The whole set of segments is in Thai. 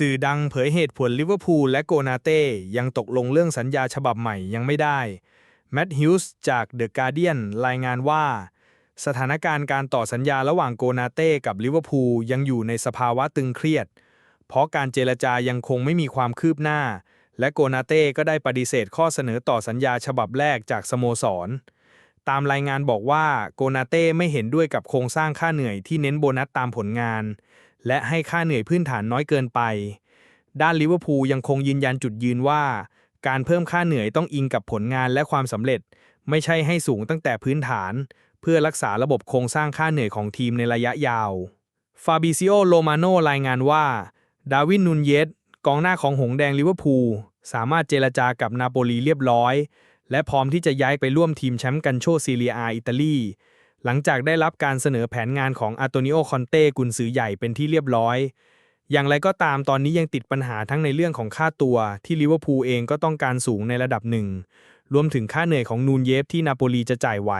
สื่อดังเผยเหตุผลลิเวอร์พูลและโกนาเต้ยังตกลงเรื่องสัญญาฉบับใหม่ยังไม่ได้ แมตต์ฮิวส์จากเดอะการ์เดียนรายงานว่า สถานการณ์การต่อสัญญาระหว่างโกนาเต้กับลิเวอร์พูลยังอยู่ในสภาวะตึงเครียด เพราะการเจรจายังคงไม่มีความคืบหน้า และโกนาเต้ก็ได้ปฏิเสธข้อเสนอต่อสัญญาฉบับแรกจากสโมสร ตามรายงานบอกว่าโกนาเต้ไม่เห็นด้วยกับโครงสร้างค่าเหนื่อยที่เน้นโบนัสตามผลงาน และให้ค่าเหนื่อยพื้นฐานน้อยเกินไป ด้านลิเวอร์พูลยังคงยืนยันจุดยืนว่า การเพิ่มค่าเหนื่อยต้องอิงกับผลงานและความสำเร็จ ไม่ใช่ให้สูงตั้งแต่พื้นฐาน เพื่อรักษาระบบโครงสร้างค่าเหนื่อยของทีมในระยะยาวฟาบิซิโอโลมาโนรายงานว่า ดาวินนูนเยสกองหน้าของหงส์แดงลิเวอร์พูลสามารถเจรจากับนาโปลีเรียบร้อย และพร้อมที่จะย้ายไปร่วมทีมแชมป์กันโชซีเรียอาอิตาลี หลังจากได้รับการเสนอแผนงานของอาโตนิโอคอนเต้กุนซือใหญ่เป็นที่เรียบร้อย อย่างไรก็ตามตอนนี้ยังติดปัญหาทั้งในเรื่องของค่าตัวที่ลิเวอร์พูลเองก็ต้องการสูงในระดับหนึ่ง รวมถึงค่าเหนื่อยของนูนเยฟที่นาโปลีจะจ่ายไหว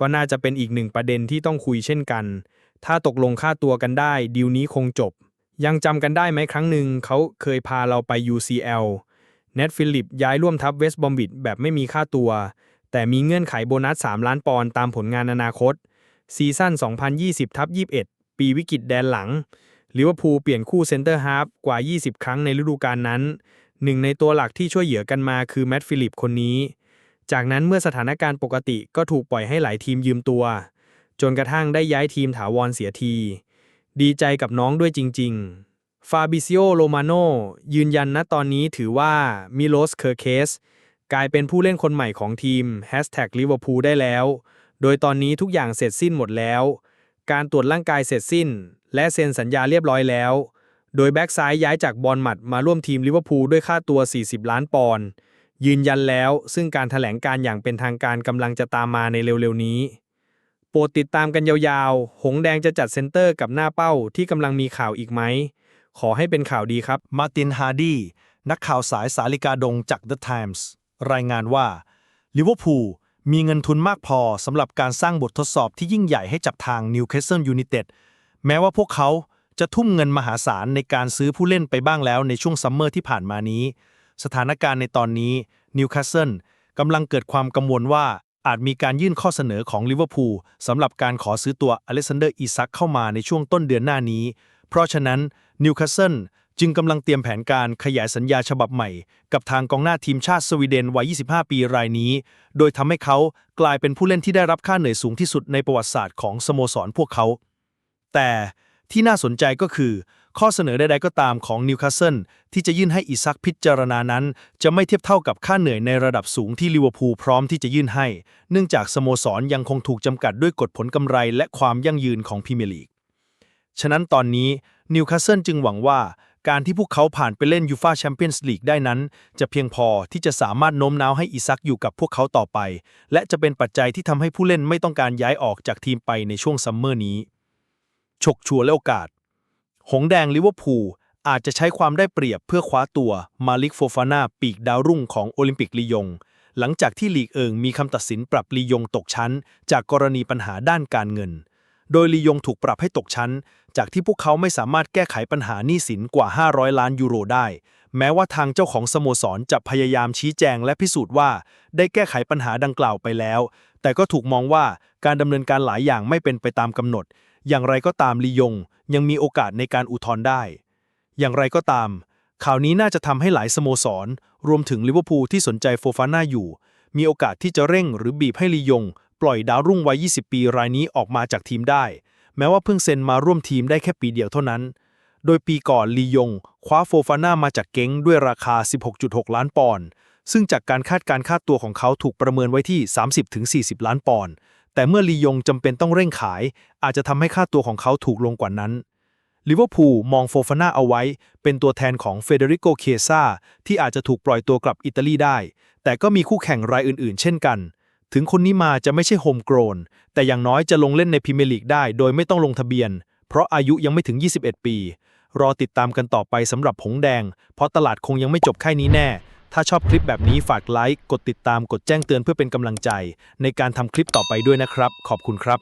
ก็น่าจะเป็นอีกหนึ่งประเด็นที่ต้องคุยเช่นกัน ถ้าตกลงค่าตัวกันได้ ดีลนี้คงจบ ยังจำกันได้ไหมครั้งหนึ่งเขาเคยพาเราไป UCL เน็ตฟิลิปย้ายร่วมทัพเวสต์บอมบิดแบบไม่มีค่าตัว แต่มีเงื่อนไขโบนัส 3 ล้านปอนด์ตามผลงานอนาคต ซีซั่น 2020ทับ21 ปีวิกฤตแดนหลังลิเวอร์พูลเปลี่ยนคู่เซนเตอร์ฮาฟกว่า 20 ครั้งในฤดูกาลนั้น หนึ่งในตัวหลักที่ช่วยเหลือกันมาคือแมตต์ฟิลิปคนนี้ จากนั้นเมื่อสถานการณ์ปกติก็ถูกปล่อยให้หลายทีมยืมตัว จนกระทั่งได้ย้ายทีมถาวรเสียที ดีใจกับน้องด้วยจริง ๆ ฟาบิซิโอ โรมาโนยืนยันณตอนนี้ถือว่ามิโลส เคอร์เคส กลายเป็นผู้เล่นคนใหม่ของทีม Liverpool ได้แล้ว โดยตอนนี้ทุกอย่างเสร็จสิ้นหมดแล้ว การตรวจร่างกายเสร็จสิ้น และเซ็นสัญญาเรียบร้อยแล้ว โดยแบ็กซ้ายย้ายจากบอลหมัดมาร่วมทีมลิเวอร์พูลด้วยค่าตัว 40 ล้านปอนด์ ยืนยันแล้ว ซึ่งการถแถลงการอย่างเป็นทางการกำลังจะตามมาในเร็วๆนี้ โปรดติดตามกันยาวๆ หงแดงจะจัดเซนเตอร์กับหน้าเป้าที่กำลังมีข่าวอีกไหม ขอให้เป็นข่าวดีครับ มาร์ติน ฮาร์ดี นักข่าวสายสาลิกาดงจาก The Times รายงานว่าลิเวอร์พูลมีเงินทุนมากพอสำหรับการสร้างบททดสอบที่ยิ่งใหญ่ให้กับทางนิวคาสเซิลยูไนเต็ดแม้ว่าพวกเขาจะทุ่มเงินมหาศาลในการซื้อผู้เล่นไปบ้างแล้วในช่วงซัมเมอร์ที่ผ่านมานี้ สถานการณ์ในตอนนี้นิวคาสเซิลกำลังเกิดความกังวลว่าอาจมีการยื่นข้อเสนอของลิเวอร์พูลสำหรับการขอซื้อตัวอเล็กซานเดอร์อีซักเข้ามาในช่วงต้นเดือนหน้านี้ เพราะฉะนั้นนิวคาสเซิล จึงกำลังเตรียมแผนการขยายสัญญาฉบับใหม่ กับทางกองหน้าทีมชาติสวีเดนวัย 25 ปีรายนี้ โดยทำให้เขากลายเป็นผู้เล่นที่ได้รับค่าเหนื่อยสูงที่สุดในประวัติศาสตร์ของสโมสรพวกเขา แต่ที่น่าสนใจก็คือ ข้อเสนอใดๆก็ตามของนิวคาสเซิลที่จะยื่นให้อิซักพิจารณานั้น จะไม่เทียบเท่ากับค่าเหนื่อยในระดับสูงที่ลิเวอร์พูลพร้อมที่จะยื่นให้ เนื่องจากสโมสรยังคงถูกจำกัดด้วยกฎผลกำไรและความยั่งยืนของพรีเมียร์ลีกฉะนั้นตอนนี้นิวคาสเซิลจึงหวังว่า การที่พวกเขาผ่านไปเล่นยูฟาแชมเปี้ยนส์ลีกได้นั้น จะเพียงพอที่จะสามารถโน้มน้าวให้อิซักอยู่กับพวกเขาต่อไป และจะเป็นปัจจัยที่ทำให้ผู้เล่นไม่ต้องการย้ายออกจากทีมไปในช่วงซัมเมอร์นี้ ฉกชัวและโอกาส หงแดงลิเวอร์พูลอาจจะใช้ความได้เปรียบเพื่อคว้าตัวมาลิกโฟฟาน่าปีกดาวรุ่งของโอลิมปิกลียง หลังจากที่ลีกเอิงมีคำตัดสินปรับลียงตกชั้น จากกรณีปัญหาด้านการเงิน โดยลียงถูกปรับให้ตกชั้น จากที่พวกเขาไม่สามารถแก้ไขปัญหาหนี้สินกว่า 500 ล้านยูโรได้ แม้ว่าทางเจ้าของสโมสรจะพยายามชี้แจงและพิสูจน์ว่า ได้แก้ไขปัญหาดังกล่าวไปแล้ว แต่ก็ถูกมองว่าการดำเนินการหลายอย่างไม่เป็นไปตามกำหนด อย่างไรก็ตามลียง ยังมีโอกาสในการอุทธรณ์ได้ อย่างไรก็ตาม ข่าวนี้น่าจะทำให้หลายสโมสร รวมถึงลิเวอร์พูลที่สนใจโฟฟาน่าอยู่ มีโอกาสที่จะเร่งหรือบีบให้ลียง ปล่อยดาวรุ่งวัย 20 ปีรายนี้ออกมาจากทีมได้ แม้ว่าเพิ่งเซ็นมาร่วมทีมได้แค่ปีเดียวเท่านั้น โดยปีก่อนลียง คว้าโฟฟาน่ามาจากเก้งด้วยราคา 16.6 ล้านปอนด์ซึ่งจากการคาดการค่าตัวของเขาถูกประเมินไว้ที่ 30-40 ล้านปอนด์แต่เมื่อลียงจำเป็นต้องเร่งขาย อาจจะทำให้ค่าตัวของเขาถูกลงกว่านั้นลิเวอร์พูลมองโฟฟาน่าเอาไว้ เป็นตัวแทนของเฟเดริโกเคซ่าที่อาจจะถูกปล่อยตัวกลับอิตาลีได้ แต่ก็มีคู่แข่งรายอื่นๆ เช่นกัน ถึงคนนี้มาจะไม่ใช่โฮมโกรนแต่อย่างน้อยจะลงเล่นในพรีเมียร์ลีกได้โดยไม่ต้องลงทะเบียน เพราะอายุยังไม่ถึง 21 ปี รอติดตามกันต่อไปสำหรับผงแดง เพราะตลาดคงยังไม่จบแค่นี้แน่ ถ้าชอบคลิปแบบนี้ฝากไลค์กดติดตามกดแจ้งเตือนเพื่อเป็นกำลังใจ ในการทำคลิปต่อไปด้วยนะครับ ขอบคุณครับ